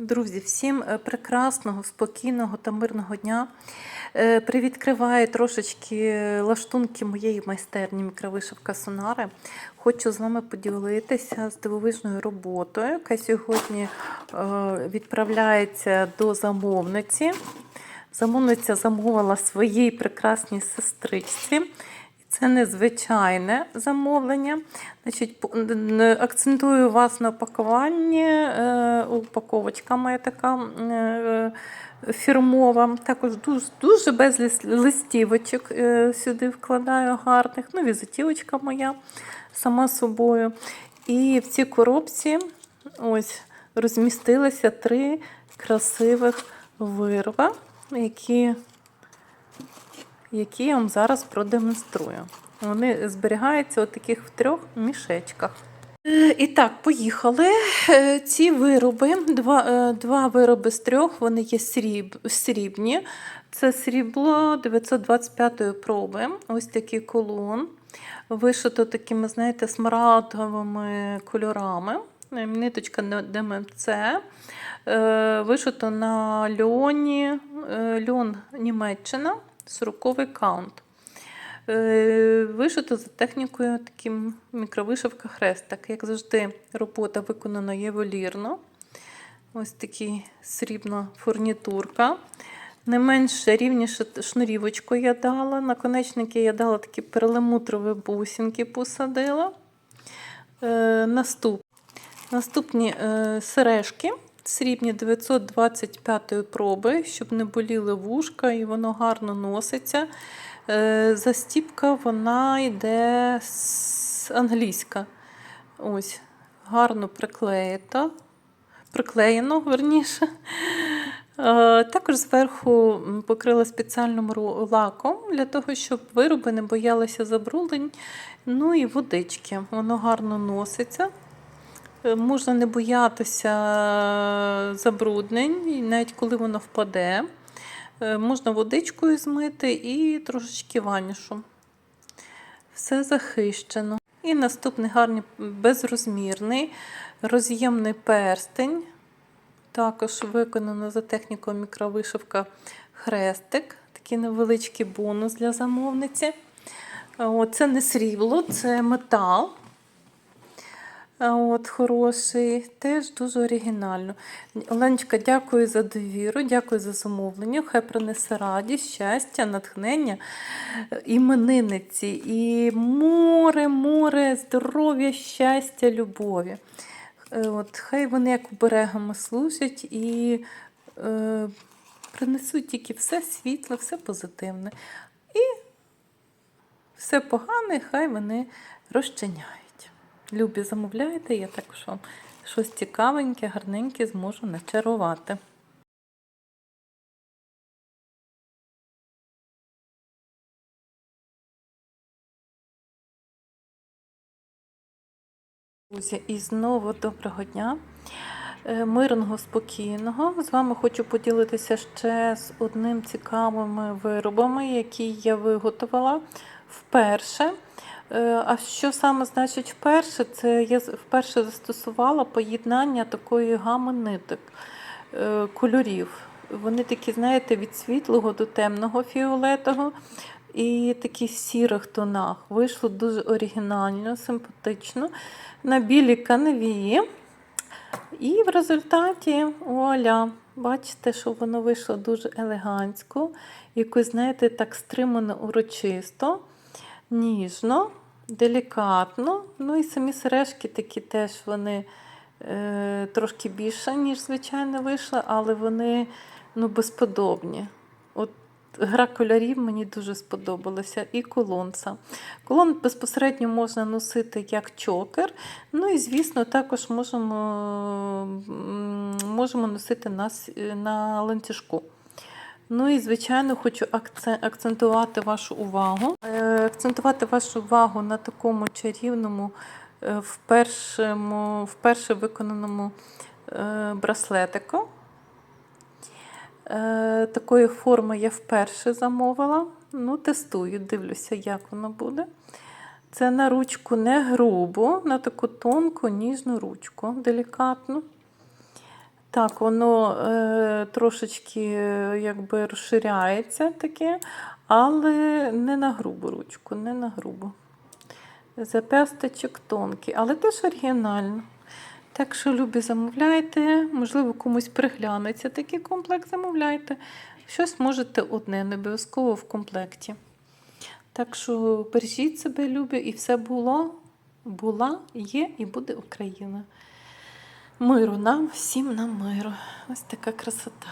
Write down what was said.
Друзі, всім е, прекрасного, спокійного та мирного дня. Е, Привідкриваю трошечки лаштунки моєї майстерні мікровишивка Сонари. Хочу з вами поділитися з дивовижною роботою, яка сьогодні е, відправляється до замовниці. Замовниця замовила своїй прекрасній сестричці. Це незвичайне замовлення. Значить, акцентую вас на пакуванні. Е, Упаковочка моя така е, фірмова. Також дуже, дуже без листівочок е, сюди вкладаю гарних. Ну, візитівочка моя сама собою. І в цій коробці ось розмістилися три красивих вирва, які які я вам зараз продемонструю. Вони зберігаються у таких в трьох мішечках. Е, І так, поїхали. Е, Ці вироби, два, е, два вироби з трьох, вони є сріб, срібні. Це срібло 925 проби. Ось такий колон. Вишито такими, знаєте, смарагдовими кольорами. Ниточка ДМЦ. Вишито на льоні, льон Німеччина, 40 каунт. Е, Вишито за технікою таким мікровишивка хрестик. Як завжди, робота виконана ювелірно. Ось такий срібна фурнітурка. Не менш рівніше шнурівочку я дала. Наконечники я дала такі перламутрові бусинки, посадила. Е, наступ. Наступні е, сережки срібні 925 проби, щоб не боліли вушка і воно гарно носиться. Е, застіпка вона йде з англійська. Ось, гарно приклеєта. Приклеєно, верніше. Е, Також зверху покрила спеціальним лаком для того, щоб вироби не боялися забруднень. Ну і водички. Воно гарно носиться. Е, Можна не боятися забруднень, навіть коли воно впаде. Е, Можна водичкою змити і трошечки ванішу. Все захищено. І наступний гарний безрозмірний роз'ємний перстень. Також виконано за технікою мікровишивка хрестик. Такий невеличкий бонус для замовниці. Е, От, Це не срібло, це метал. От, хороший, теж дуже оригінально. Оленочка, дякую за довіру, дякую за замовлення. Хай принесе радість, щастя, натхнення е, іменинниці. І море, море, здоров'я, щастя, любові. Е, От, хай вони як оберегами служать і е, принесуть тільки все світле, все позитивне. І все погане, хай вони розчиняють. Любі, замовляйте, я також вам щось цікавеньке, гарненьке зможу начарувати. Друзі, і знову доброго дня, е, мирного, спокійного. З вами хочу поділитися ще з одним цікавими виробами, які я виготовила вперше. Е, А що саме значить вперше? Це я вперше застосувала поєднання такої гами ниток е, кольорів. Вони такі, знаєте, від світлого до темного фіолетового і такі сірих тонах. Вийшло дуже оригінально, симпатично. На білій канві. І в результаті, вуаля, бачите, що воно вийшло дуже елегантсько, якось, знаєте, так стримано урочисто, ніжно, делікатно. Ну і самі сережки такі теж вони е, трошки більше, ніж звичайно вийшли, але вони ну, безподобні. От Гра кольорів мені дуже сподобалася, і колонца. Колон безпосередньо можна носити як чокер. Ну і, звісно, також можемо, можемо носити на, на ланцюжку. Ну і, звичайно, хочу акцентувати вашу увагу. Е, Акцентувати вашу увагу на такому чарівному, е, вперше виконаному е, браслетику. Такої форми я вперше замовила. Ну, тестую, дивлюся, як воно буде. Це на ручку не грубо, на таку тонку, ніжну ручку, делікатну. Так, воно е, трошечки е, якби розширяється таке, але не на грубу ручку, не на грубу. Запясточок тонкий, але теж оригінально. Так що, любі, замовляйте, можливо, комусь приглянеться такий комплект, замовляйте. Щось можете одне, не обов'язково в комплекті. Так що бережіть себе, любі, і все було, була, є і буде Україна. Миру нам, всім нам миру. Ось така красота.